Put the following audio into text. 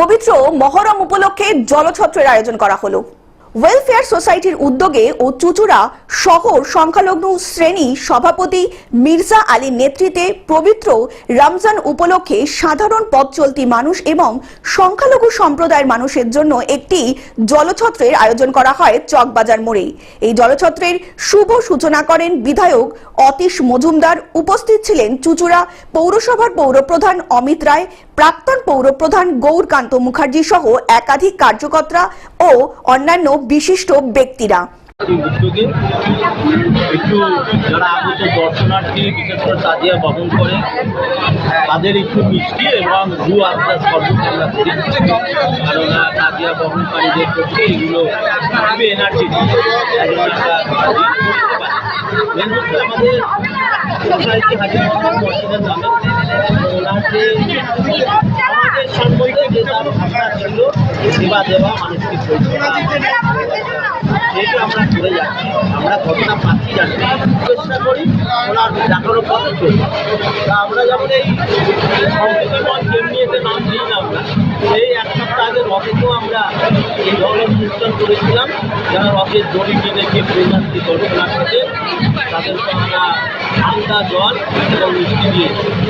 পবিত্র মহরম উপলক্ষে জলছত্রের আয়োজন করা হলো। ওয়েলফেয়ার সোসাইটির উদ্যোগে ও চুচুড়া শহর সংখ্যালগ্ন শ্রেণি সভাপতি মির্জা আলীর নেতৃত্বে পবিত্র রমজান উপলক্ষে সাধারণ পথ চলতি মানুষ এবং সংখ্যালঘু সম্প্রদায়ের মানুষের জন্য একটি জলছত্রের আয়োজন করা হয় চকবাজার মোড়ে। এই জলছত্রের শুভ সূচনা করেন বিধায়ক অতীশ মজুমদার। উপস্থিত ছিলেন চুচুড়া পৌরসভার পৌরপ্রধান অমিত রায় প্রাক্তন পৌরপ্রধান গৌরকান্ত মুখার্জি সহ একাধিক কার্যকর্তা ও অন্যান্য বিশিষ্ট ব্যক্তিরা। একটু যারা আগত দর্শনার্থী বিশেষ করে তাজিয়া বহন করে তাদের একটু মিষ্টি এবং ভূ আত্মা সর্বোচ্চ আমরা করি আহ, তাজিয়া বহনকারীদের পক্ষে এগুলো খুবই এনার্জি আমাদের যে আমাদের সম্পর্কে আমরা করে যাচ্ছি আমরা কতটা করি ওনার দেখানো পথ তা আমরা যেমন এই সম্প্রতি মঞ্চ যেমনি এতে নাম না এই এক সপ্তাহ আগে রথেতেও আমরা এই ধরনের অনুষ্ঠান করেছিলাম যারা রথের দড়ি কিনেছে প্রেমান্তি দর্শনার্থীদের তাদেরকে আমরা ঠান্ডা জল এবং মিষ্টি দিয়েছি